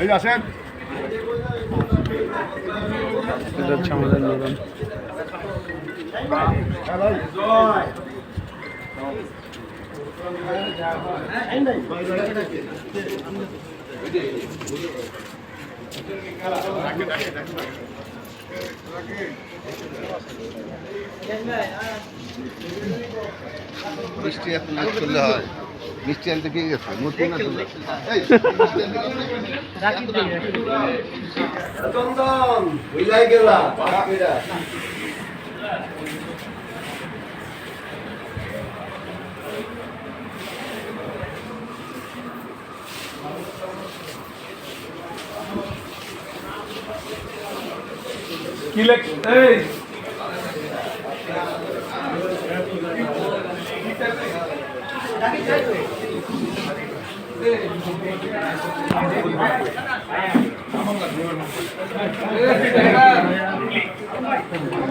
এই আসেন এটা হচ্ছে আমাদের লোগান মিষ্টি এত না করলে হয়। মিষ্টি আনতে কে গেছে মূর্তি না গেছে? চন্দন বুঝলাই গেলা কি লেখ এই Thank you.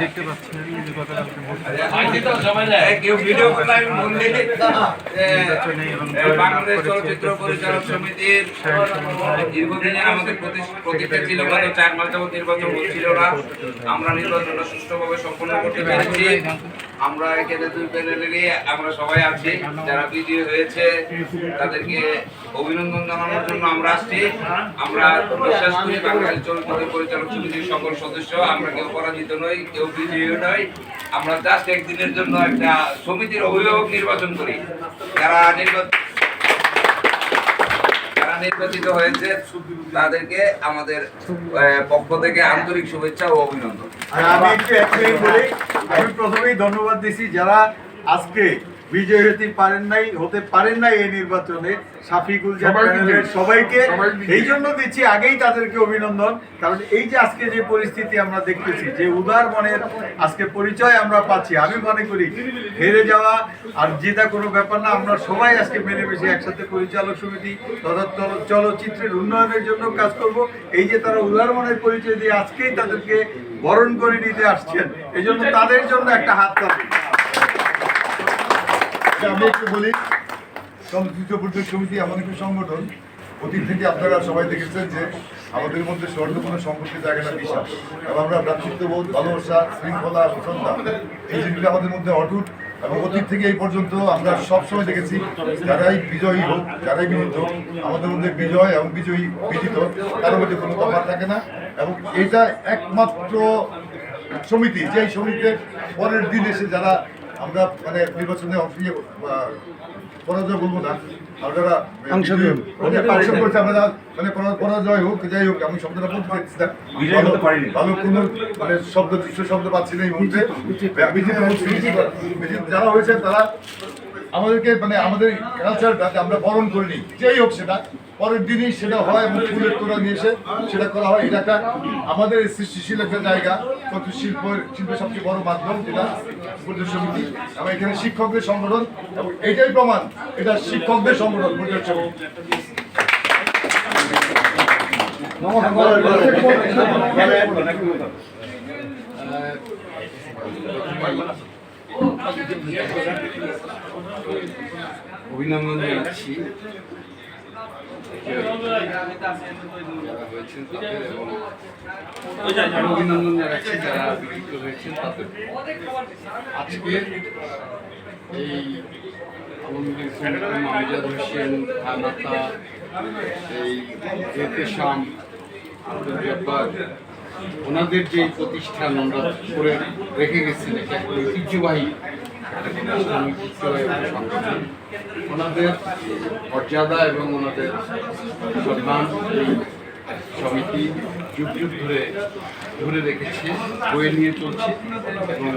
দেখতে পাচ্ছেন যে গতকালকে বাংলাদেশ চলচ্চিত্র পরিচালক সমিতির আমাদের প্রতিষ্ঠা ছিল গত চার মাস যাবত নির্বাচন হচ্ছিল না। আমরা নির্বাচনটা সুষ্ঠুভাবে সম্পন্ন করতে পেরেছি। আমরা এখানে দুই প্যানেলেরই আমরা সবাই আছি। যারা বিজয়ী হয়েছে, তাদেরকে অভিনন্দন জানানোর জন্য আমরা আসছি। আমরা বিশ্বাস করি বাংলাদেশ চলচ্চিত্র পরিচালক সমিতির সকল সদস্য, আমরা কেউ পরাজিত নই, কেউ বিজয়ী নয় আমরা জাস্ট একদিনের জন্য একটা সমিতির অভিভাবক নির্বাচন করি। যারা নির্বাচন নির্বাচিত হয়েছে তাদেরকে আমাদের পক্ষ থেকে আন্তরিক শুভেচ্ছা ও অভিনন্দন। আর আমি একটু বলি, আমি প্রথমেই ধন্যবাদ দিছি যারা আজকে বিজয় হতে পারেন নাই হতে পারেন নাই এই নির্বাচনে। সাফিকুল সবাইকে। এই জন্য দিচ্ছি আগেই তাদেরকে অভিনন্দন। কারণ এই যে আজকে যে পরিস্থিতি আমরা দেখতেছি যে উদার মনের আজকে পরিচয় আমরা পাচ্ছি। আমি মনে করি হেরে যাওয়া আর জেতা কোনো ব্যাপার না। আমরা সবাই আজকে মিলেমিশে একসাথে পরিচালক সমিতি তথা চলচ্চিত্রের উন্নয়নের জন্য কাজ করব। এই যে তারা উদার মনের পরিচয় দিয়ে আজকেই তাদেরকে বরণ করে নিতে আসছেন এই জন্য তাদের জন্য একটা হাত পাবে। আচ্ছা, আমি একটু বলি চলচ্চিত্র পরিচালক সমিতি এমন একটি সংগঠন, অতীত থেকে আপনারা সবাই দেখেছেন যে আমাদের মধ্যে স্বর্ণ কোনো সম্পর্কের জায়গাটা বিশাল এবং আমরা ভ্রাতৃত্ববোধ, ভালোবাসা, শৃঙ্খলা সচেতনতা এই জিনিসগুলো আমাদের মধ্যে অটুট এবং অতীত থেকে এই পর্যন্ত আমরা সবসময় দেখেছি যারাই বিজয়ী হোক, যারাই বিজিত আমাদের মধ্যে বিজয় এবং বিজয়ী বিজিত তার মধ্যে কোনো তফাৎ থাকে না এবং এটা একমাত্র সমিতি যে সমিতির পরের দিন এসে যারা আমরা মানে নির্বাচনে অংশ নিয়ে পরাজয় বলব না। আপনারা অংশগ্রহণ। অংশগ্রহণ করছে আমরা মানে পরাজয় হোক যাই হোক আমি শব্দটা বলতে চাইছি না। ভালো কোনো মানে শব্দ দৃশ্য শব্দ পাচ্ছি না এই মুহূর্তে। বিজিত যারা হয়েছে তারা আমাদেরকে মানে আমাদের কালচারটা আমরা বরণ করে নিই যেই হোক সেটা পরের দিনই সেটা হয় এবং ফুলের তোরা নিয়ে সেটা করা হয়। এটা একটা আমাদের সৃষ্টিশীল একটা জায়গা কত শিল্প শিল্পের সবচেয়ে বড় মাধ্যম যেটা পরিচয় সমিতি। এবং এখানে শিক্ষকদের সংগঠন এবং এটাই প্রমাণ, এটা শিক্ষকদের সংগঠন পরিচয় সমিতি। অভিনন্দন জানাচ্ছি যারা হয়েছেন তাদের এবং আরও অভিনন্দন জানাচ্ছি যারা বিজিত হয়েছেন তাদের আজকে এই সুলতান হোসেন খানাতা এই এতেশাম আব্দুল জব্বার ওনাদের যে প্রতিষ্ঠান আমরা করে রেখে গেছেন একটা ঐতিহ্যবাহী ওনাদের মর্যাদা এবং ওনাদের সম্মান সমিতি যুগ যুগ ধরে ধরে রেখেছে, বয়ে নিয়ে চলছে। এবং